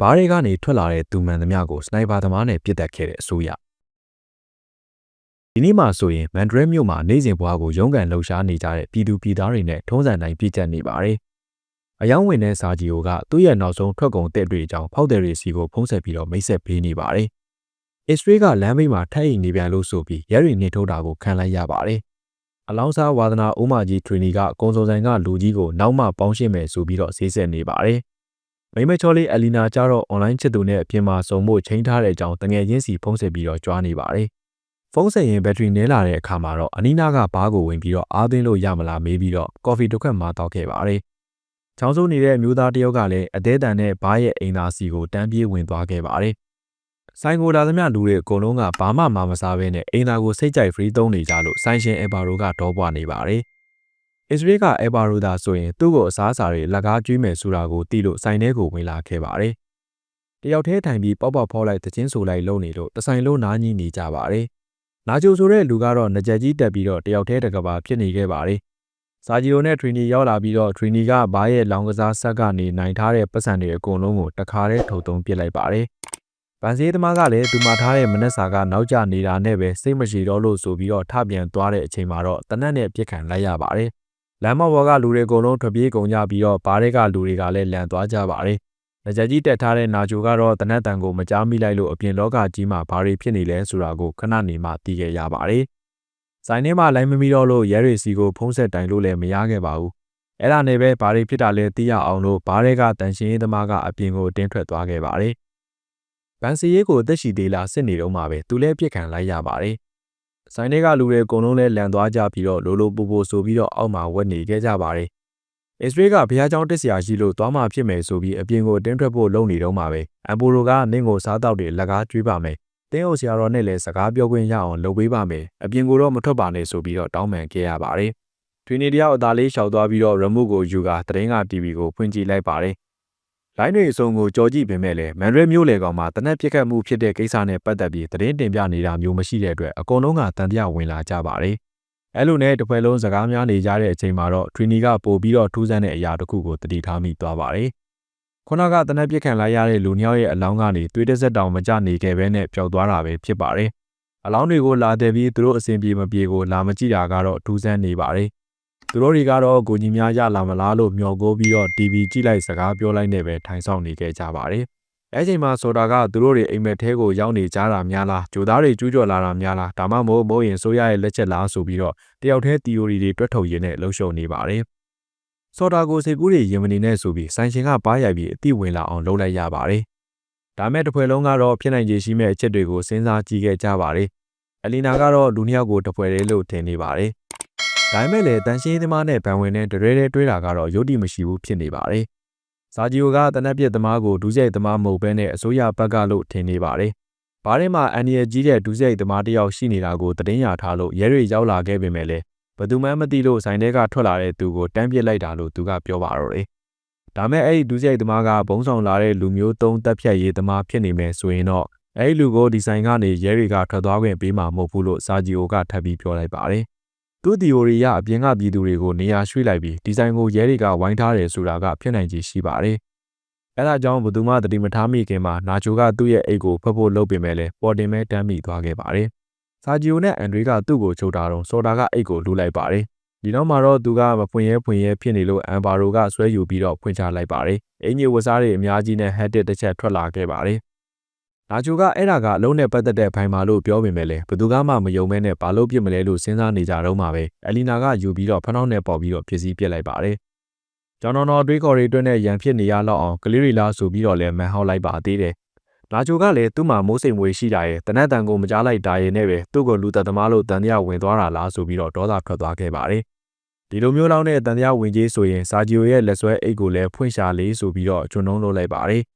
ဘားတွေကနေထွက်လာတဲ့သူမှန်သမျှကိုစနိုက်ပါသမားနဲ့ပစ်တက်ခဲ့တဲ့အစိုးရဒီနေ့မှဆိုရင်မန်ဒရဲမြို့မှာနေစဉ်ဘွားကိုရုန်းကန်လှုပ်ရှားနေကြတဲ့ပြည်သူပြည်သားတွေနဲ့ထုံးစံတိုင်းပြည့်ကျက်နေပါတယ်။အယောင်းဝင်တဲ့စာကြီးကသူ့ရဲ့နောက်ဆုံးထွက်ကုန်တဲ့တွေအကြောင်းဖောက်တယ်တွေစီကိုဖုံးဆက်ပြီးတော့မိတ်ဆက်ပေးနေပါတယ်။အစ္စရေးကလမ်းဘေးမှာထိုက်အိမ်နေပြန်လို့ဆိုပြီးရဲတွေနေထုတ်တာကိုခံလိုက်ရပါတယ်။အလောင်းစားဝါသနာအိုးမကြီးထရီနီကကုံစုံဆိုင်ကလူကြီးကိုနောက်မှပေါင်းရှင်းမယ်ဆိုပြီးတော့ဆေးဆက်နေပါတယ်။ မိမချောလေးအလီနာကျတော့အွန်လိုင်းချစ်သူနဲ့အပြင်မှာစုံဖို့ချိန်ထားတဲ့အကြောင်းတငယ်ချင်းစီဖုံးဆက်ပြီးတော့ကြွားနေပါတယ်။ဖုန်းဆက်ရင်ဘက်ထရီနည်းလာတဲ့အခါမှာတော့အနီးနားကဘားကိုဝင်ပြီးတော့အားသွင်းလို့ရမလားမေးပြီးတော့ကော်ဖီတစ်ခွက်မှတောက်ခဲ့ပါတယ်။ချောင်းစိုးနေတဲ့အမျိုးသားတယောက်ကလည်းအသေးတန်နဲ့ဘားရဲ့အိမ်သားစီကိုတန်းပြေးဝင်သွားခဲ့ပါတယ်။ဆိုင်ကိုလာသမျှလူတွေအကုန်လုံးကဘာမှမမစားဘဲနဲ့အိမ်သားကိုစိတ်ကြိုက်ဖရီးသုံးနေကြလို့ဆိုင်ရှင်အဘာရိုကဒေါပွားနေပါတယ်။ အစ္စရေးကအဘာရိုသာဆိုရင်သူ့ကိုအစားအစာတွေလက်ကားကျွေးမယ်ဆိုတာကိုသိလို့ဆိုင်ထဲကိုဝင်လာခဲ့ပါတယ်။တယောက်တည်းထိုင်ပြီးပေါက်ပေါက်ဖောက်လိုက်တချင်းဆိုလိုက်လုံနေလို့တဆိုင်လုံးနားကြီးနေကြပါတယ်။နာဂျိုဆိုတဲ့လူကတော့ငကြက်ကြီးတက်ပြီးတော့တယောက်တည်းတကဘာဖြစ်နေခဲ့ပါတယ်။စာဂျီယိုနဲ့ထရီနီရောက်လာပြီးတော့ထရီနီကဘားရဲ့လောင်ကစားဆက်ကနေနိုင်ထားတဲ့ပတ်စံတွေအကုန်လုံးကိုတခါတည်းထုတ်သုံးပစ်လိုက်ပါတယ်။ဗန်စီသမားကလည်းသူမှထားတဲ့မနက်စာကနောက်ကျနေတာနဲ့ပဲစိတ်မရှိတော့လို့ဆိုပြီးတော့ထပြန်သွားတဲ့အချိန်မှာတော့တနက်နဲ့ပြစ်ခံလိုက်ရပါတယ်။ လမ်းမပေါ်ကလူတွေအကုန်လုံးထွက်ပြေးကုန်ကြပြီးတော့ဘားတွေကလူတွေကလည်းလန်သွားကြပါတယ်။ကြက်ကြီးတက်ထားတဲ့နာဂျိုကတော့တနက်တန်ကိုမကြားမိလိုက်လို့အပြင်လောကကြီးမှာဘာတွေဖြစ်နေလဲဆိုတာကိုခဏနေမှသိခဲ့ရပါတယ်။ဆိုင်ထဲမှာလိုင်းမမီတော့လို့ရဲတွေစီကိုဖုံးဆက်တိုင်လို့လည်းမရခဲ့ပါဘူး။အဲ့ဒါနဲ့ပဲဘာတွေဖြစ်တာလဲသိရအောင်လို့ဘားတွေကတန်ရှင်းရေးသမားကအပြင်ကိုတင်းထွက်သွားခဲ့ပါတယ်။ဗန်စီရဲကိုအသက်ရှိသေးလားစစ်နေတော့မှပဲသူလည်းပြစ်ခံလိုက်ရပါတယ်။ ဆိုင်ထဲကလူတွေအကုန်လုံးလည်းလန်သွားကြပြီးတော့လိုလိုပူပူဆိုပြီးတော့အောက်မှာဝက်နေခဲ့ကြပါတယ်အစ္စရေးကဘုရားကျောင်းတက်ဆရာရှိလို့သွားမှဖြစ်မယ်ဆိုပြီးအပြင်ကိုတင်းထွက်ဖို့လုပ်နေတော့မှပဲအမ်ပိုရိုကနင့်ကိုစားတော့တွေလက်ကားကျွေးပါမယ်တင်းအိုဆရာတော်နဲ့လည်းစကားပြောခွင့်ရအောင်လုပ်ပေးပါမယ်အပြင်ကိုတော့မထွက်ပါနဲ့ဆိုပြီးတော့တောင်းပန်ခဲ့ရပါတယ်ထွေနေတယောက်အသားလေးရှောက်သွားပြီးတော့ remote ကိုယူကာသတင်းက TV ကိုဖွင့်ကြည့်လိုက်ပါတယ် လိုင်းတွေအစုံကိုကြော်ကြည့်ပေမဲ့လည်းမန်ရဲမျိုးလေကောင်မှာတနက်ပြက်ခတ်မှုဖြစ်တဲ့ကိစ္စနဲ့ပတ်သက်ပြီးသတင်းတင်ပြနေတာမျိုးမရှိတဲ့အတွက်အကုန်လုံးကတန်တရားဝင်လာကြပါတယ်အဲ့လိုနဲ့တစ်ဖွဲ့လုံးစကားများနေကြတဲ့အချိန်မှာတော့ထရီနီကပို့ပြီးတော့ထူးဆန်းတဲ့အရာတစ်ခုကိုတတိထားမိသွားပါတယ်။ခုနကတနက်ပြစ်ခံလိုက်ရတဲ့လူနှစ်ယောက်ရဲ့အလောင်းကနေသွေးတစ်စက်တောင်မကျနေခဲ့ဘဲနဲ့ပျောက်သွားတာပဲဖြစ်ပါတယ်။အလောင်းတွေကိုလာတယ်ပြီးသူတို့အစဉ်ပြေမပြေကိုလာမကြည့်တာကတော့ထူးဆန်းနေပါတယ်။ သူတို့တွေကတော့ကိုကြီးများရလာမလားလို့မျှော်ကိုးပြီးတော့ TV ကြည့်လိုက်စကားပြောလိုက်နေပဲထိုင်ဆောင်နေခဲ့ကြပါတယ်။အဲချိန်မှာဆိုတာကသူတို့တွေအိမ်မက်ထဲကိုရောက်နေကြတာများလားဂျိုသားတွေကျူးကျော်လာတာများလားဒါမှမဟုတ်မိုးရင်ဆိုရရဲ့လက်ချက်လားဆိုပြီးတော့တယောက်တည်း theory တွေတွက်ထုတ်ရင်းနဲ့လှုပ်ရှုပ်နေပါတယ်ဆော်တာကိုစေကူးတွေရင်မနေနဲ့ဆိုပြီးဆိုင်ရှင်ကပါးရိုက်ပြီးအတိဝင်လာအောင်လုပ်လိုက်ရပါတယ်ဒါမဲ့တစ်ဖွဲ့လုံးကတော့ဖြစ်နိုင်ခြေရှိမဲ့အချက်တွေကိုစဉ်းစားကြည့်ခဲ့ကြပါတယ်အလီနာကတော့လူနှစ်ယောက်ကိုတပွဲလေးလို့ထင်နေပါတယ် ဒါပေမဲ့လည်းတန်ရှင်းသမားနဲ့ဗန်ဝင်နဲ့တရဲရဲတွေးတာကတော့ယုတ်တိမရှိဘူးဖြစ်နေပါတယ်ဇာဂျီယိုကတနက်ပြစ်သမားကိုဒူးရိုက်သမားမဟုတ်ဘဲနဲ့အစိုးရဘက်ကလို့ထင်နေပါတယ်။ဘားထဲမှာအန်ဒီရဲ့ကြီးတဲ့ဒူးရိုက်သမားတယောက်ရှိနေတာကိုသတင်းရထားလို့ရဲတွေရောက်လာခဲ့ပေမဲ့လည်းဘသူမှမသိလို့ဆိုင်ထဲကထွက်လာတဲ့သူကိုတန်းပစ်လိုက်တာလို့သူကပြောပါတော့တယ်။ဒါမဲ့အဲ့ဒီဒူးရိုက်သမားကဘုံဆောင်လာတဲ့လူမျိုးသုံးတက်ဖြတ်ရေးသမားဖြစ်နေမယ်ဆိုရင်တော့အဲ့ဒီလူကိုဒီဆိုင်ကနေရဲတွေကထွက်သွားခွင့်ပေးမှာမဟုတ်ဘူးလို့ဇာဂျီယိုကထပ်ပြီးပြောလိုက်ပါတယ်။ သူ့ theory ရအပြင်ကပြည်သူတွေကိုနေရာရွှေ့လိုက်ပြီးဒီဇိုင်းကိုရဲတွေကဝိုင်းထားတယ်ဆိုတာကဖြစ်နိုင်ခြေရှိပါတယ်။အဲဒါကြောင့်ဘသူမှတတိမထားမိခင်မှာနာချိုကသူ့ရဲ့အိတ်ကိုဖတ်ဖို့လုပ်ပေမဲ့လည်းပေါ်တင်မဲတမ်းမိသွားခဲ့ပါတယ်။ဆာဂျီယိုနဲ့အန်ဒရီကသူ့ကိုချုပ်တာတော့စော်တာကအိတ်ကိုလူလိုက်ပါတယ်။ဒီနောက်မှာတော့သူကမဖွင့်ရဲဖွင့်ရဲဖြစ်နေလို့အန်ဘာရိုကဆွဲယူပြီးတော့ဖွင့်ချလိုက်ပါတယ်။အင်ကြီးဝစားတွေအများကြီးနဲ့ဟက်တစ်တစ်ချက်ထွက်လာခဲ့ပါတယ်။ နာချိုကအဲ့ဒါကအလုံးနဲ့ပတ်သက်တဲ့ဖိုင်မာလို့ပြောပေမဲ့လည်းဘသူကမှမယုံမဲနဲ့ဘာလို့ပြစ်မလဲလို့စဉ်းစားနေကြတော့မှပဲအလီနာကယူပြီးတော့ဖနှောင်းနဲ့ပေါ်ပြီးတော့ဖြစ်စည်းပြစ်လိုက်ပါတယ်။ကျွန်တော်တော်တွေးခေါ်တွေတွင်းနဲ့ရန်ဖြစ်နေရတော့အောင်ကလေးရီလာဆိုပြီးတော့လည်းမန်ဟောက်လိုက်ပါသေးတယ်။နာချိုကလည်းသူ့မှာမိုးစိမ်မွေရှိတာရဲ့တနက်တန်ကိုမကြားလိုက်တာရဲ့နဲ့ပဲသူ့ကိုလူသက်သမားလို့တန်တရားဝင်သွားတာလားဆိုပြီးတော့ဒေါသထွက်သွားခဲ့ပါတယ်။ဒီလိုမျိုးလောက်နဲ့တန်တရားဝင်ကြီးဆိုရင်စာဂျီယိုရဲ့လက်ဆွဲအိတ်ကိုလည်းဖွင့်ရှာလေးဆိုပြီးတော့ကျွန်တော်လုပ်လိုက်ပါတယ်။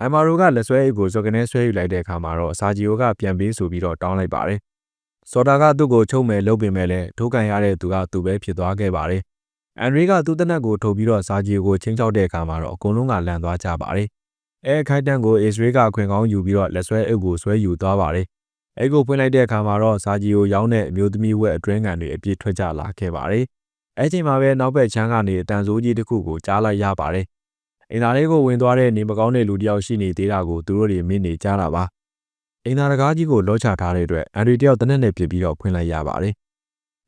အမ်မာရိုကလက်ဆွဲအိတ်ကိုဇော်ကနေဆွဲယူလိုက်တဲ့အခါမှာတော့စာဂျီယိုကပြန်ပေးဆိုပြီးတော့တောင်းလိုက်ပါတယ်။စော်တာကသူ့ကိုချုပ်မယ်လုပ်ပင်မဲ့လည်းထိုးကန်ရတဲ့သူကသူပဲဖြစ်သွားခဲ့ပါတယ်။အန်ရီကသူ့တနက်ကိုထုတ်ပြီးတော့စာဂျီယိုကိုချင်းချောက်တဲ့အခါမှာတော့အကုန်လုံးကလန့်သွားကြပါတယ်။အဲခိုက်တန်ကိုအစ္စရေးကအခွင့်ကောင်းယူပြီးတော့လက်ဆွဲအိတ်ကိုဆွဲယူသွားပါတယ်။အဲ့ကိုဖွင့်လိုက်တဲ့အခါမှာတော့စာဂျီယိုရောင်းတဲ့အမျိုးသမီးဝက်အတွင်းကန်တွေအပြည့်ထွက်ကြလာခဲ့ပါတယ်။အဲ့ချိန်မှာပဲနောက်ဘက်ချမ်းကနေအတန်ဆိုးကြီးတစ်ခုကိုကြားလိုက်ရပါတယ် အိမ်သားလေးကိုဝင်သွားတဲ့နေမကောင်းတဲ့လူတစ်ယောက်ရှိနေသေးတာကိုသူတို့တွေမြင်နေကြတာပါအိမ်သားတကားကြီးကိုလောချထားတဲ့အတွက်အန်ဒရီတယောက်တနက်နဲ့ပြစ်ပြီးတော့ဖွင့်လိုက်ရပါတယ်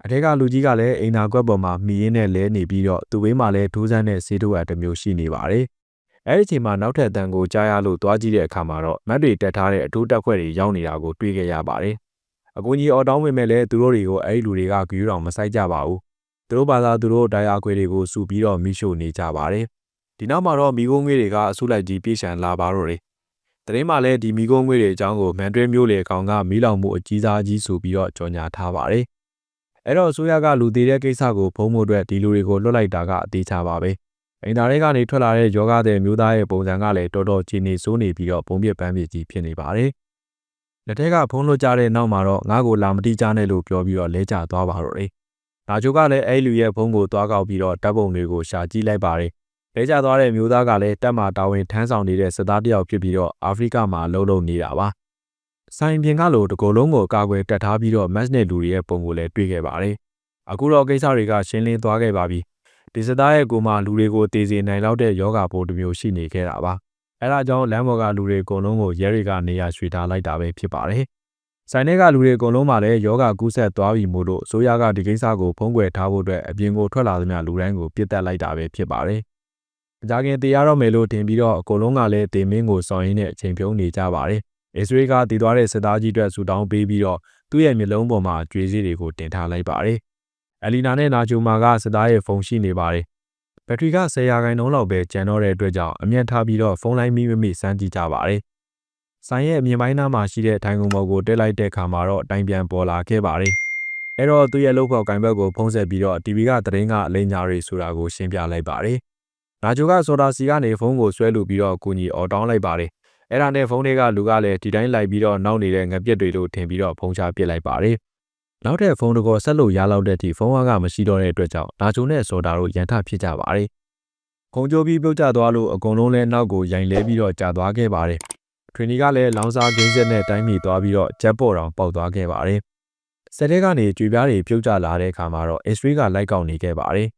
အထက်ကလူကြီးကလည်းအိမ်သာကွက်ပေါ်မှာမှီရင်းနဲ့လဲနေပြီးတော့သူ့ဘေးမှာလည်းထိုးစမ်းတဲ့ဆေးတို့အတစ်မျိုးရှိနေပါတယ်။အဲဒီအချိန်မှာနောက်ထပ်တန်ကိုကြားရလို့သွားကြည့်တဲ့အခါမှာတော့မတ်တွေတက်ထားတဲ့အထူးတက်ခွက်တွေရောက်နေတာကိုတွေ့ခဲ့ရပါတယ်။အကူကြီးအော်တောင်းဝင်မဲ့လည်းသူတို့တွေကိုအဲဒီလူတွေကဂယူးတော်မဆိုင်ကြပါဘူး။သူတို့ဘာသာသူတို့တိုင်ယာခွေတွေကိုစူပြီးတော့မိရှို့နေကြပါတယ်။ ဒီနောက်မှာတော့မိခိုးငွေတွေကအဆုလိုက်ကြီးပြေးရှံလာပါတော့တယ်။တရင်မှာလည်းဒီမိခိုးငွေတွေအကြောင်းကိုမန်ဒရစ်မျိုးလေကောင်ကမီးလောင်မှုအကြီးစားကြီးဆိုပြီးတော့ကြော်ညာထားပါတယ်။အဲ့တော့အစိုးရကလူသေးတဲ့ကိစ္စကိုဖုံးဖို့အတွက်ဒီလူတွေကိုလွတ်လိုက်တာကအသေးချပါပဲအိမ်သားတွေကနေထွက်လာတဲ့ယောဂတဲ့မျိုးသားရဲ့ပုံစံကလည်းတော်တော်ကြီးနေစိုးနေပြီးတော့ပုံပြပန်းပြကြီးဖြစ်နေပါတယ်လက်ထက်ကဖုံးလွတ်ကြတဲ့နောက်မှာတော့ငါ့ကိုလာမတိကြနဲ့လို့ပြောပြီးတော့လဲကျသွားပါတော့တယ်နာချိုကလည်းအဲ့လူရဲ့ဖုံးကိုသွားကောက်ပြီးတော့တပ်ပုံတွေကိုရှာကြည့်လိုက်ပါတယ် လဲကျသွားတဲ့မျိုးသားကလည်းတပ်မှတာဝန်ထမ်းဆောင်နေတဲ့စစ်သားတယောက်ဖြစ်ပြီးတော့အာဖရိကမှာလှုပ်လှုပ်နေတာပါဆိုင်ပြင်ကလိုတကိုယ်လုံးကိုကာကွယ်တက်ထားပြီးတော့ match နဲ့လူတွေရဲ့ပုံကိုလည်းတွေ့ခဲ့ပါတယ်။အခုတော့ကိစ္စတွေကရှင်းလင်းသွားခဲ့ပါပြီ။ဒီစသားရဲ့ကိုမှလူတွေကိုတည်စေနိုင်လောက်တဲ့ယောဂပိုးတစ်မျိုးရှိနေခဲ့တာပါ။အဲဒါကြောင့်လမ်းပေါ်ကလူတွေအကုန်လုံးကိုရဲတွေကနေရာရွှေ့ထားလိုက်တာပဲဖြစ်ပါတယ်။ဆိုင်ထဲကလူတွေအကုန်လုံးမှလည်းယောဂကူးဆက်သွားပြီမို့လို့ဆိုရကဒီကိစ္စကိုဖုံးကွယ်ထားဖို့အတွက်အပြင်ကိုထွက်လာသမျှလူတိုင်းကိုပြစ်တက်လိုက်တာပဲဖြစ်ပါတယ်။ အကြခင်တရားတော့မယ်လို့ထင်ပြီးတော့အကုန်လုံးကလည်းတင်မင်းကိုစောင်းရင်းနဲ့အချိန်ဖြုံးနေကြပါတယ်။အစ္စရေးကတည်သွားတဲ့စစ်သားကြီးအတွက်ဆူတောင်းပေးပြီးတော့သူ့ရဲ့မျက်လုံးပေါ်မှာကြွေးစည်းတွေကိုတင်ထားလိုက်ပါတယ်။အလီနာနဲ့နာဂျိုမာကစစ်သားရဲ့ဖုန်းရှိနေပါတယ်။ဘက်ထရီက10ရာခိုင်နှုန်းလောက်ပဲကျန်တော့တဲ့အတွက်ကြောင့်အမျက်ထားပြီးတော့ဖုန်းလိုင်းမိမမိစမ်းကြည့်ကြပါတယ်။ဆိုင်ရဲ့အမြင်ပိုင်းနားမှာရှိတဲ့ထိုင်ကုန်ပေါ်ကိုတက်လိုက်တဲ့ခါမှာတော့တိုင်ပြန်ပေါ်လာခဲ့ပါတယ်။အဲ့တော့သူ့ရဲ့လောက်ဖောက်ကင်ဘက်ကိုဖုံးဆက်ပြီးတော့ TV ကသတင်းကအလိညာတွေဆိုတာကိုရှင်းပြလိုက်ပါတယ်။ နာဂျိုကဆိုဒါစီကနေဖုန်းကိုဆွဲလူပြီးတော့ကိုကြီးအော်တောင်းလိုက်ပါတယ်အဲ့ဒါနဲ့ဖုန်းတွေကလူကလည်းဒီတိုင်းလိုက်ပြီးတော့နောက်နေတဲ့ငပြက်တွေလို့ထင်ပြီးတော့ဖုန်းချပစ်လိုက်ပါတယ်။နောက်တဲ့ဖုန်းတကောဆက်လို့ရလောက်တဲ့အထိဖုန်းကမရှိတော့တဲ့အတွက်ကြောင့်နာချိုနဲ့စော်တာတို့ရန်ထဖြစ်ကြပါတယ်။ခုံကြိုးပြီးပြုတ်ကျသွားလို့အကုန်လုံးလဲနောက်ကိုရိုင်လဲပြီးတော့ကြာသွားခဲ့ပါတယ်။ထရီနီကလည်းလောင်စာဂိမ်းဆက်နဲ့တိုင်းမိသွားပြီးတော့ဂျက်ပေါ်တောင်ပေါက်သွားခဲ့ပါတယ်။စက်တဲကနေကြွေပြားတွေပြုတ်ကျလာတဲ့အခါမှာတော့အစ္စရေးကလိုက်ကောက်နေခဲ့ပါတယ်။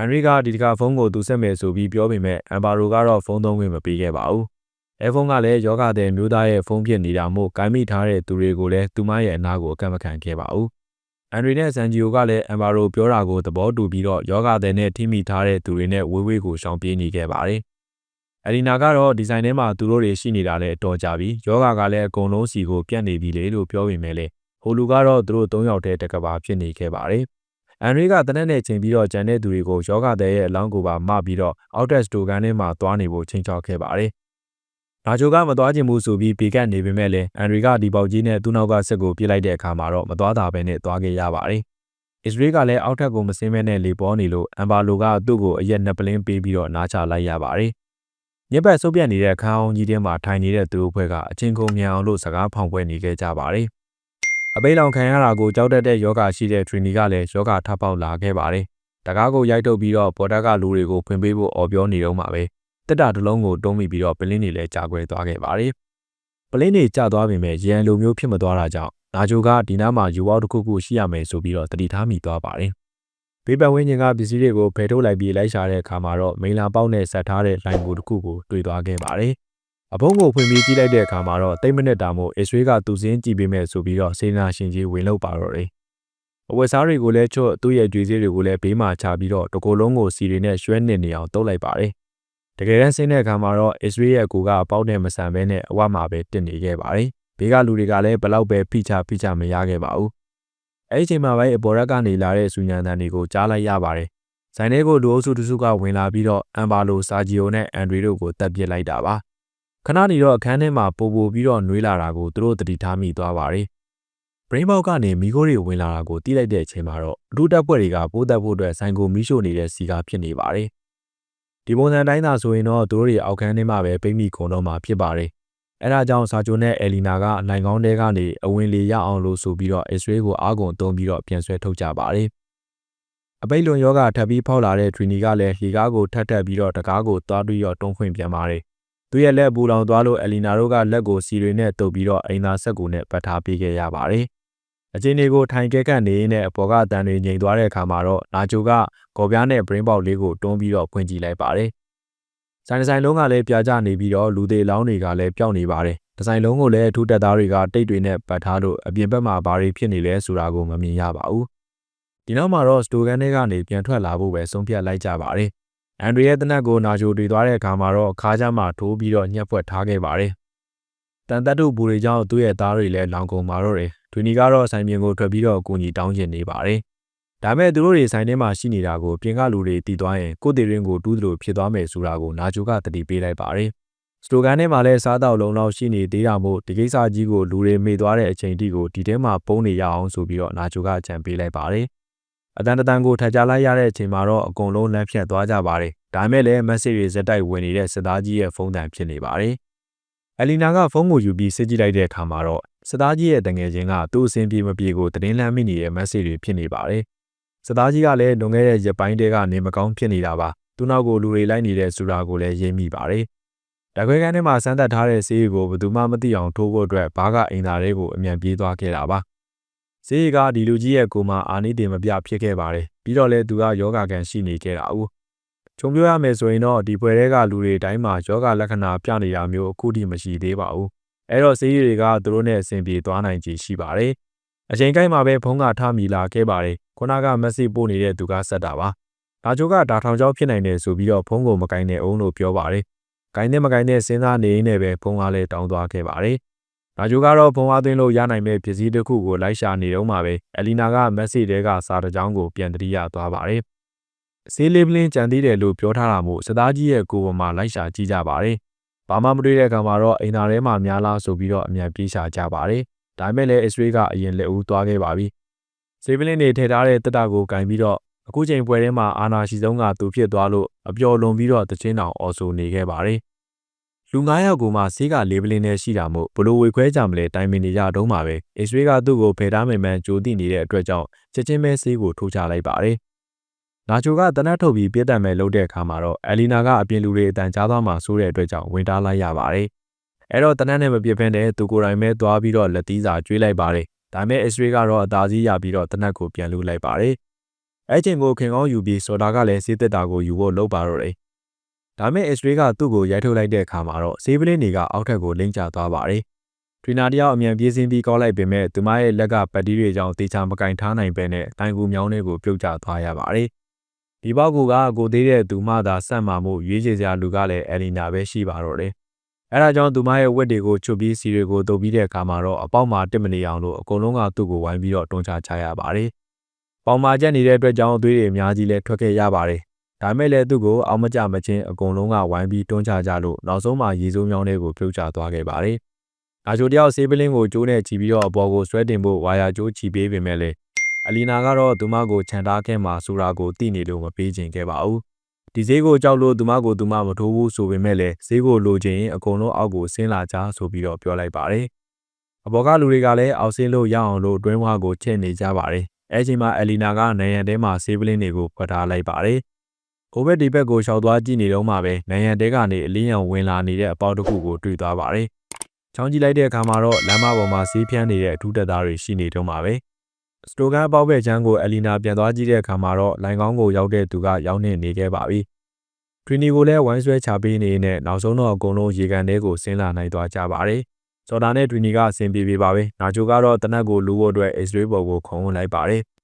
အန်ရီကဒီတခါဖုန်းကိုသူဆက်မယ်ဆိုပြီးပြောပေမဲ့အမ်ဘာရိုကတော့ဖုန်းသုံးခွင့်မပေးခဲ့ပါဘူး။အဲဖုန်းကလည်းယောဂတဲ့မျိုးသားရဲ့ဖုန်းဖြစ်နေတာမို့ကိုင်းမိထားတဲ့သူတွေကိုလည်းသူမရဲ့အနာကိုအကန့်မခံခဲ့ပါဘူး။အန်ဒရီနဲ့ဆန်ဂျီယိုကလည်းအမ်ဘာရိုပြောတာကိုသဘောတူပြီးတော့ယောဂတဲ့နဲ့ထိမိထားတဲ့သူတွေနဲ့ဝေးဝေးကိုရှောင်ပြေးနေခဲ့ပါတယ်။အလီနာကတော့ဒီဇိုင်းထဲမှာသူတို့တွေရှိနေတာလည်းအတော်ကြပြီ။ယောဂကလည်းအကုန်လုံးစီကိုပြတ်နေပြီလေလို့ပြောပေမဲ့လေဟိုလူကတော့သူတို့၃ယောက်တည်းတကဘာဖြစ်နေခဲ့ပါတယ်။ အန်ရီကတနက်နဲ့ချိန်ပြီးတော့ဂျန်တဲ့သူတွေကိုယောဂတဲ့ရဲ့အလောင်းကိုပါမပြီးတော့အောက်တက်စတိုကန်ထဲမှာသွားနေဖို့ချိန်ချောက်ခဲ့ပါတယ်။နာချိုကမသွားချင်ဘူးဆိုပြီးပေကတ်နေပေမဲ့လည်းအန်ရီကဒီပေါက်ကြီးနဲ့သူ့နောက်ကဆက်ကိုပြစ်လိုက်တဲ့အခါမှာတော့မသွားတာပဲနဲ့သွားခဲ့ရပါတယ်။အစ္စရေးကလည်းအောက်ထပ်ကိုမစင်းမဲနဲ့လေပေါ်နေလို့အမ်ဘာလိုကသူ့ကိုအရက်နှစ်ပလင်းပေးပြီးတော့နားချလိုက်ရပါတယ်။ညက်ပတ်ဆုပ်ပြတ်နေတဲ့ခန်းအောင်ကြီးထဲမှာထိုင်နေတဲ့သူ့အဖွဲ့ကအချင်းကုန်မြန်အောင်လို့စကားဖောင်ပွဲနေခဲ့ကြပါတယ်။ အပိလောင်ခံရတာကိုကြောက်တတ်တဲ့ယောဂရှိတဲ့ထရီနီကလည်းယောဂထပ်ပေါက်လာခဲ့ပါတယ်။တကားကိုရိုက်ထုတ်ပြီးတော့ပေါ်တက်ကလူတွေကိုဖွင့်ပေးဖို့အော်ပြောနေတော့မှာပဲ။တက်တာတစ်လုံးကိုတုံးမိပြီးတော့ပလင်းတွေလည်းကြာခွဲသွားခဲ့ပါတယ်။ပလင်းတွေကျသွားပေမဲ့ရန်လိုမျိုးဖြစ်မသွားတာကြောင့်နာဂျိုကဒီနားမှာယူဝေါတစ်ခုခုရှိရမယ်ဆိုပြီးတော့တတိထားမိသွားပါတယ်။ဘေးပတ်ဝန်းကျင်ကပစ္စည်းတွေကိုဖယ်ထုတ်လိုက်ပြီးလိုက်ရှာတဲ့အခါမှာတော့မိလာပေါက်နဲ့ဆက်ထားတဲ့လိုင်ကိုတစ်ခုကိုတွေ့သွားခဲ့ပါတယ်။ အဖုံးကိုဖွင့်ပြီးကြည့်လိုက်တဲ့အခါမှာတော့တိတ်မနစ်တာမို့အစ္စရေးကသူစင်းကြည့်ပေးမယ်ဆိုပြီးတော့စေနာရှင်ကြီးဝင်လောက်ပါတော့တယ်။အဝတ်စားတွေကိုလည်းချွတ်သူ့ရဲ့ကြွေးစည်းတွေကိုလည်းဘေးမှာချပြီးတော့တကိုယ်လုံးကိုစီတွေနဲ့ရွှဲနေနေအောင်တုပ်လိုက်ပါတယ်တကယ်တမ်းဆင်းတဲ့အခါမှာတော့ Israel ရဲ့ကိုကပေါက်တဲ့မဆန်ဘဲနဲ့အဝမှာပဲတင်နေခဲ့ပါတယ်။ဘေးကလူတွေကလည်းဘလောက်ပဲဖိချဖိချမရခဲ့ပါဘူး။အဲဒီချိန်မှာပဲအပေါ်ရက်ကနေလာတဲ့စူညံတန်တွေကိုကြားလိုက်ရပါတယ်။ဇိုင်းထဲကိုလူအုပ်စုတစုကဝင်လာပြီးတော့အမ်ဘာလိုစာဂျီယိုနဲ့အန်ဒရီတို့ကိုတပ်ပစ်လိုက်တာပါ။ ခဏနေတော့အခန်းထဲမှာပိုပိုပြီးတော့နှွေးလာတာကိုသူတို့တတိထားမိသွားပါတယ်။ brain box ကနေမိခိုးတွေဝင်လာတာကိုတိလိုက်တဲ့အချိန်မှာတော့အထူးတပ်ဖွဲ့တွေကပိုးသက်ဖို့အတွက်ဆိုင်ကိုမီးရှို့နေတဲ့စီကာဖြစ်နေပါတယ်ဒီပုံစံတိုင်းသာဆိုရင်တော့သူတို့တွေအောက်ခန်းထဲမှာပဲပိတ်မိကုန်တော့မှာဖြစ်ပါတယ်။အဲဒါကြောင့်စာချိုနဲ့အလီနာကနိုင်ကောင်းတဲကနေအဝင်လေရအောင်လို့ဆိုပြီးတော့အစ္စရေးကိုအားကုန်တုံးပြီးတော့ပြန်ဆွဲထုတ်ကြပါတယ်။အပိတ်လွန်ယောဂထပ်ပြီးဖောက်လာတဲ့ထရီနီကလည်းလီကားကိုထပ်ထပ်ပြီးတော့တကားကိုသွားပြီးတော့တုံးခွင့်ပြန်ပါတယ်။ သူရဲ့လက်ပူလောင်သွားလို့အလီနာတို့ကလက်ကိုစီတွေနဲ့တုပ်ပြီးတော့အိမ်သာဆက်ကိုနဲ့ပတ်ထားပေးခဲ့ရပါတယ်။အချင်းတွေကိုထိုင်ကဲကပ်နေနဲ့အပေါ်ကအတန်တွေငြိမ်သွားတဲ့အခါမှာတော့နာချိုကကော်ပြားနဲ့ brain box လေးကိုတွန်းပြီးတော့ဖွင့်ကြည့်လိုက်ပါတယ်ဆိုင်တစ်ဆိုင်လုံးကလည်းပြာကျနေပြီးတော့လူသေးလောင်းတွေကလည်းပျောက်နေပါတယ်ဒီဇိုင်းလုံးကိုလည်းအထူးတက်သားတွေကတိတ်တွေနဲ့ပတ်ထားလို့အပြင်ဘက်မှာဘာတွေဖြစ်နေလဲဆိုတာကိုမမြင်ရပါဘူးဒီနောက်မှာတော့စတိုကန်ထဲကနေပြန်ထွက်လာဖို့ပဲဆုံးဖြတ်လိုက်ကြပါတယ် အန်ဒရီရဲ့တနက်ကိုနာဂျိုတွေ့သွားတဲ့အခါမှာတော့ခါးချမ်းမှာထိုးပြီးတော့ညှက်ဖွက်ထားခဲ့ပါတယ်တန်တက်တို့ဘူတွေကြောင့်သူ့ရဲ့သားတွေလည်းလောင်ကုန်မာတော့တယ်တွီနီကတော့ဆိုင်ပြင်ကိုထွက်ပြီးတော့အကူအညီတောင်းကျင်နေပါတယ်ဒါမဲ့သူတို့တွေဆိုင်ထဲမှာရှိနေတာကိုပြင်ကလူတွေတီးသွားရင်ကိုတေရင်ကိုတူးသလိုဖြစ်သွားမယ်ဆိုတာကိုနာဂျိုကတတိပေးလိုက်ပါတယ်။စတိုကန်ထဲမှာလည်းစားတောက်လုံးလောက်ရှိနေသေးတာမို့ဒီကိစ္စကြီးကိုလူတွေမေ့သွားတဲ့အချိန်တိကိုဒီထဲမှာပုံနေရအောင်ဆိုပြီးတော့နာဂျိုကအကြံပေးလိုက်ပါတယ်။ အတန်တန်ကိုထပ်ကြလိုက်ရတဲ့အချိန်မှာတော့အကုန်လုံးလမ်းဖြတ်သွားကြပါတယ်။ဒါမဲ့လည်းမက်ဆေ့တွေဇက်တိုက်ဝင်နေတဲ့စစ်သားကြီးရဲ့ဖုန်းတန်ဖြစ်နေပါတယ်။အလီနာကဖုန်းကိုယူပြီးစစ်ကြည့်လိုက်တဲ့အခါမှာတော့စစ်သားကြီးရဲ့တငယ်ချင်းကသူ့အဆင်ပြေမပြေကိုတင်းလမ်းမိနေတဲ့မက်ဆေ့တွေဖြစ်နေပါတယ်။စသားကြီးကလည်းလွန်ခဲ့တဲ့ရက်ပိုင်းတည်းကနေမကောင်းဖြစ်နေတာပါသူနောက်ကိုလူတွေလိုက်နေတဲ့ဆိုတာကိုလည်းရိပ်မိပါတယ်တခွဲကန်းထဲမှာစမ်းသပ်ထားတဲ့ဆေးကိုဘယ်သူမှမသိအောင်ထိုးဖို့အတွက်ဘားကအင်တာတွေကိုအမြန်ပြေးသွားခဲ့တာပါ ဆေးကဒီလူကြီးရဲ့ကိုမှအာနိတင်မပြဖြစ်ခဲ့ပါတယ်ပြီးတော့လည်းသူကယောဂကန်ရှိနေခဲ့တာဦးခြုံပြောရမယ်ဆိုရင်တော့ဒီပွဲတွေကလူတွေတိုင်းမှာယောဂလက္ခဏာပြနေတာမျိုးအခုထိမရှိသေးပါဘူးအဲ့တော့ဆေးတွေကသူတို့နဲ့အဆင်ပြေသွားနိုင်ခြေရှိပါတယ်အချိန်ကိုက်မှာပဲဖုန်းကထမိလာခဲ့ပါတယ်ခုနကမက်ဆေ့ပို့နေတဲ့သူကဆက်တာပါဒါချိုကဒါထောင်ချောက်ဖြစ်နိုင်တယ်ဆိုပြီးတော့ဖုန်းကိုမကင်တဲ့အောင်လို့ပြောပါတယ်ကိုင်းတဲ့မကင်တဲ့စဉ်းစားနေနေပဲဖုန်းကားလည်းတောင်းသွားခဲ့ပါတယ် ဒါချိုကတော့ဖုန်းအားသွင်းလို့ရနိုင်မဲ့ပစ္စည်းတစ်ခုကိုလိုက်ရှာနေတော့မှပဲအလီနာကမက်ဆေ့တဲကစာတစ်ကြောင်းကိုပြန်တရိရသွားပါတယ်ဆေးလေးပလင်းကြံသေးတယ်လို့ပြောထားတာမို့စသားကြီးရဲ့ကိုယ်ပေါ်မှာလိုက်ရှာကြည့်ကြပါတယ်ဘာမှမတွေ့တဲ့အခါမှာတော့အိမ်သားထဲမှာများလားဆိုပြီးတော့အမြန်ပြေးရှာကြပါတယ်ဒါပေမဲ့လည်းအစ္စရေးကအရင်လက်ဦးသွားခဲ့ပါပြီစေပလင်းတွေထည့်ထားတဲ့တက်တာကိုကင်ပြီးတော့အခုချိန်ပွဲထဲမှာအာနာရှိဆုံးကသူဖြစ်သွားလို့အပျော်လွန်ပြီးတော့တချင်းတောင်အော်ဆိုနေခဲ့ပါတယ် လူ9ယောက်ကိုမှဆေးကလေးပလင်းနဲ့ရှိတာမို့ဘလို့ဝေခွဲကြမလဲတိုင်ပင်နေကြတုံးပါပဲအစ္စရေးကသူ့ကိုဖယ်ထားမိမှန်ကြိုတိနေတဲ့အတွက်ကြောင့်ချက်ချင်းပဲဆေးကိုထိုးချလိုက်ပါတယ်နာချိုကတနတ်ထုတ်ပြီးပြစ်တက်မဲ့လုပ်တဲ့အခါမှာတော့အလီနာကအပြင်လူတွေအတန်ကြားသွားမှဆိုးတဲ့အတွက်ကြောင့်ဝင်တားလိုက်ရပါတယ်အဲ့တော့တနတ်နဲ့မပြစ်ဖင်းတဲ့သူကိုယ်တိုင်ပဲသွားပြီးတော့လက်သီးစာကျွေးလိုက်ပါတယ်ဒါပေမဲ့ X-ray ကတော့အသာစီးရပြီးတော့တနတ်ကိုပြန်လူလိုက်ပါတယ်အဲ့ချိန်ကိုခင်ကောင်းယူပြီးစော်တာကလည်းစေးသက်တာကိုယူဖို့လုပ်ပါတော့တယ် ဒါပေမဲ့ X-ray ကသူ့ကိုရိုက်ထုတ်လိုက်တဲ့အခါမှာတော့ဆေးပလင်းတွေကအောက်ထက်ကိုလိမ့်ကျသွားပါတယ်ထရီနာတယောက်အမြန်ပြေးစင်းပြီးကောက်လိုက်ပေမဲ့သူမရဲ့လက်ကပတ်တီးတွေကြောင့်တေချာမကင်ထားနိုင်ပဲနဲ့တိုင်ကူမြောင်းလေးကိုပြုတ်ကျသွားရပါတယ်ဒီပေါက်ကူကကိုသေးတဲ့သူမှသာဆက်မှာမှုရွေးချယ်စရာလူကလည်းအယ်လီနာပဲရှိပါတော့တယ်အဲဒါကြောင့်သူမရဲ့ဝက်တွေကိုချွတ်ပြီးစီတွေကိုတုပ်ပြီးတဲ့အခါမှာတော့အပေါက်မှာတစ်မနေအောင်လို့အကုန်လုံးကသူ့ကိုဝိုင်းပြီးတော့တွန်းချချရပါတယ်။ပေါင်မာချက်နေတဲ့အတွက်ကြောင့်အသွေးတွေအများကြီးလဲထွက်ခဲ့ရပါတယ်။ ဒါမဲ့လည်းသူ့ကိုအောက်မကြမချင်းအကုန်လုံးကဝိုင်းပြီးတွန်းချကြလို့နောက်ဆုံးမှရေစိုးမြောင်းတွေကိုပြုတ်ချသွားခဲ့ပါတယ်။နာချိုတယောက်ဆေးပလင်းကိုကျိုးနဲ့ချီပြီးတော့အပေါ်ကိုဆွဲတင်ဖို့ဝါယာကျိုးချီပေးပေမဲ့လည်းအလီနာကတော့သူမကိုခြံထားခဲ့မှဆိုတာကိုသိနေလို့မပေးချင်ခဲ့ပါဘူးဒီဈေးကိုကြောက်လို့သူမကိုသူမမထိုးဘူးဆိုပေမဲ့လည်းဈေးကိုလိုချင်အကုန်လုံးအောက်ကိုဆင်းလာကြဆိုပြီးတော့ပြောလိုက်ပါတယ်။အပေါ်ကလူတွေကလည်းအောက်ဆင်းလို့ရအောင်လို့တွင်းဝါကိုချက်နေကြပါတယ်။အဲချိန်မှာအလီနာကနိုင်ရန်တဲမှာဆေးပလင်းတွေကိုဖွက်ထားလိုက်ပါတယ်။ ဟိုဘက်ဒီဘက်ကိုရှောက်သွားကြည့်နေတော့မှပဲနိုင်ရန်တဲကနေအလင်းရောင်ဝင်လာနေတဲ့အပေါက်တစ်ခုကိုတွေ့သွားပါတယ်။ချောင်းကြည့်လိုက်တဲ့အခါမှာတော့လမ်းမပေါ်မှာဆေးဖြန်းနေတဲ့အထူးတက်သားတွေရှိနေတော့မှပဲ။စတိုကန်ပေါက်ဘက်ချမ်းကိုအလီနာပြန်သွားကြည့်တဲ့အခါမှာတော့လိုင်ကောင်းကိုရောက်တဲ့သူကရောက်နေနေခဲ့ပါပြီ။ထရီနီကိုလည်းဝိုင်းဆွဲချပေးနေနဲ့နောက်ဆုံးတော့အကုန်လုံးရေကန်ထဲကိုဆင်းလာနိုင်သွားကြပါတယ်။စော်ဒါနဲ့ထရီနီကအဆင်ပြေပြေပါပဲ။နာချိုကတော့တနက်ကိုလူဖို့အတွက်အစ္စရေးဘော်ကိုခုံဝင်လိုက်ပါတယ်။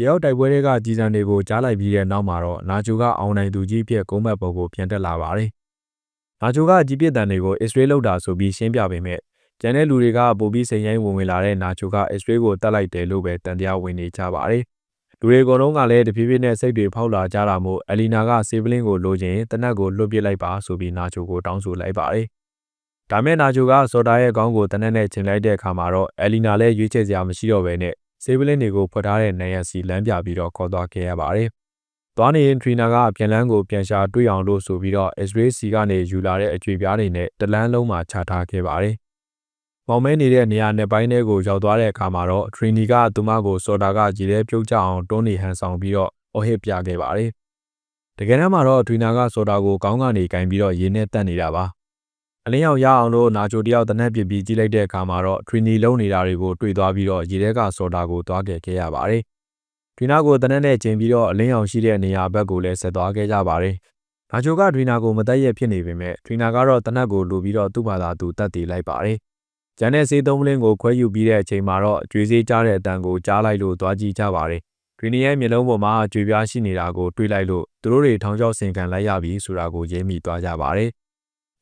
ရေရောက်တိုက်ပွဲတွေကကြီးစံတွေကိုကြားလိုက်ပြီးတဲ့နောက်မှာတော့နာချိုကအောင်နိုင်သူကြီးဖြစ်ကုန်းဘက်ဘော်ကိုပြန်တက်လာပါတယ်။နာချိုကကြီးပြစ်တန်တွေကိုအစ္စရေးလောက်တာဆိုပြီးရှင်းပြပေမဲ့ကျန်တဲ့လူတွေကပိုပြီးစိန်ရိုင်းဝင်ဝင်လာတဲ့နာချိုကအစ္စရေးကိုတတ်လိုက်တယ်လို့ပဲတန်တရားဝင်နေကြပါတယ်။လူတွေအကုန်လုံးကလည်းတဖြည်းဖြည်းနဲ့စိတ်တွေဖောက်လာကြတာမို့အလီနာကဆေးပလင်းကိုလိုချင်တနက်ကိုလွတ်ပစ်လိုက်ပါဆိုပြီးနာချိုကိုတောင်းဆိုလိုက်ပါတယ်။ဒါမဲ့နာချိုကစော်တာရဲ့ခေါင်းကိုတနက်နဲ့ချိန်လိုက်တဲ့အခါမှာတော့အလီနာလည်းရွေးချယ်စရာမရှိတော့ဘဲနဲ့ ဆေးပလင်းတွေကိုဖွက်ထားတဲ့နန်ရစီလမ်းပြပြီးတော့ခေါ်သွားခဲ့ရပါတယ်။သွားနေရင်ထရီနာကပြန်လန်းကိုပြန်ရှာတွေ့အောင်လို့ဆိုပြီးတော့ X-ray စီကနေယူလာတဲ့အကျွေပြားတွေနဲ့တလန်းလုံးမှာချထားခဲ့ပါတယ်။မောင်မဲနေတဲ့နေရာနဲ့ပိုင်းထဲကိုရောက်သွားတဲ့အခါမှာတော့ထရီနီကသူမကိုစော်တာကကြည်တဲ့ပြုတ်ကြအောင်တွန်းနေဟန်ဆောင်ပြီးတော့အော်ဟစ်ပြခဲ့ပါတယ်။တကယ်တမ်းမှာတော့ထရီနာကစော်တာကိုကောင်းကနေကင်ပြီးတော့ရေနဲ့တက်နေတာပါ။ အလင်းရောက်ရအောင်လို့နာချိုတယောက်တနက်ပြပြီးကြည့်လိုက်တဲ့အခါမှာတော့ထရီနီလုံးနေတာတွေကိုတွေ့သွားပြီးတော့ရေထဲကစော်တာကိုသွားခဲ့ခဲ့ရပါတယ်။ထရီနာကိုတနက်နဲ့ကျင်ပြီးတော့အလင်းရောက်ရှိတဲ့နေရာဘက်ကိုလည်းဆက်သွားခဲ့ကြပါတယ်နာချိုကဒရီနာကိုမတက်ရက်ဖြစ်နေပေမဲ့ဒရီနာကတော့တနက်ကိုလူပြီးတော့သူ့ဘာသာသူတက်တည်လိုက်ပါတယ်။ဂျန်နဲ့စေးသုံးလင်းကိုခွဲယူပြီးတဲ့အချိန်မှာတော့ကျွေးစေးကြားတဲ့အတန်ကိုကြားလိုက်လို့သွားကြည့်ကြပါတယ်။ဒရီနီရဲ့မျက်လုံးပေါ်မှာကျွေပြားရှိနေတာကိုတွေးလိုက်လို့သူတို့တွေထောင်ချောက်ဆင်ခံလိုက်ရပြီဆိုတာကိုရင်းမိသွားကြပါတယ်။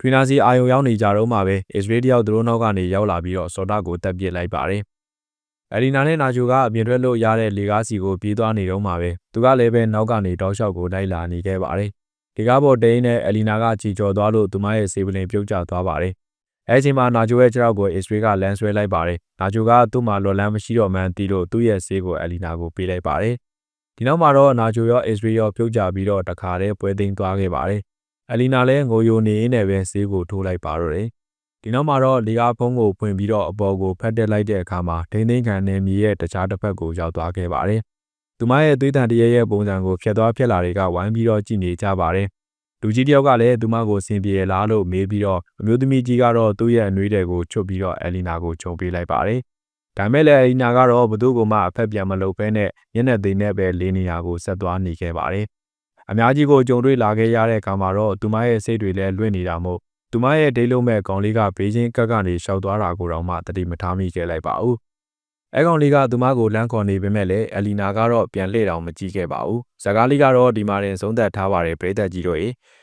ဒရီနာစီအာယုံရောက်နေကြတော့မှပဲအစ္စရေးတယောက်သူတို့နောက်ကနေရောက်လာပြီးတော့စော်တာကိုတက်ပစ်လိုက်ပါတယ်။အလီနာနဲ့နာချိုကအပြင်ထွက်လို့ရတဲ့လေကားစီကိုပြေးသွားနေတော့မှပဲသူကလည်းပဲနောက်ကနေတောက်လျှောက်ကိုလိုက်လာနေခဲ့ပါတယ်။ဒီကားပေါ်တိန်နဲ့အလီနာကချီကျော်သွားလို့သူမရဲ့စေပလင်ပြုတ်ကျသွားပါတယ်။အဲချိန်မှာနာချိုရဲ့ခြေထောက်ကိုအစ္စရေးကလမ်းဆွဲလိုက်ပါတယ်။နာချိုကသူ့မှာလော်လန်းမရှိတော့မှန်းသိလို့သူ့ရဲ့ဆေးကိုအလီနာကိုပေးလိုက်ပါတယ်။ဒီနောက်မှာတော့နာချိုရောအစ္စရေးရောပြုတ်ကျပြီးတော့တခါတည်းပွဲသိမ်းသွားခဲ့ပါတယ်။ အလီနာလည်းငိုယိုနေရင်းနဲ့ပဲဆေးကိုထိုးလိုက်ပါတော့တယ်။ဒီနောက်မှာတော့လီကာဖုံးကိုဖွင့်ပြီးတော့အပေါ်ကိုဖတ်တက်လိုက်တဲ့အခါမှာဒိန်းသိန်းခံနေမြေရဲ့တခြားတစ်ဖက်ကိုရောက်သွားခဲ့ပါတယ်။သူမရဲ့သွေးတန်တရေရဲ့ပုံစံကိုဖြတ်သွားဖြတ်လာတွေကဝိုင်းပြီးတော့ကြည့်နေကြပါတယ်။လူကြီးတယောက်ကလည်းသူမကိုစင်ပြေလားလို့မေးပြီးတော့အမျိုးသမီးကြီးကတော့သူ့ရဲ့အနှွေးတွေကိုချွတ်ပြီးတော့အလီနာကိုခြုံပေးလိုက်ပါတယ်။ဒါမဲ့လည်းအလီနာကတော့ဘသူ့ကိုမှအဖက်ပြန်မလုပ်ဘဲနဲ့မျက်နှာသိမ်းနဲ့ပဲလေးနေရာကိုဆက်သွားနေခဲ့ပါတယ်။ အများကြီးကိုကြုံတွေ့လာခဲ့ရတဲ့အခါမှာတော့သူမရဲ့စိတ်တွေလည်းလွင့်နေတာမို့သူမရဲ့ဒိတ်လုံးမဲ့ကောင်လေးကဘေးချင်းကက်ကနေရှောက်သွားတာကိုတော့မှတတိမထားမိခဲ့လိုက်ပါဘူး။အဲကောင်လေးကသူမကိုလမ်းခေါ်နေပေမဲ့လည်းအလီနာကတော့ပြန်လှည့်တောင်မကြည့်ခဲ့ပါဘူး။ဇကားလေးကတော့ဒီမှာတင်ဆုံးသက်ထားပါတယ်ပြည်သက်ကြီးတို့ရေ။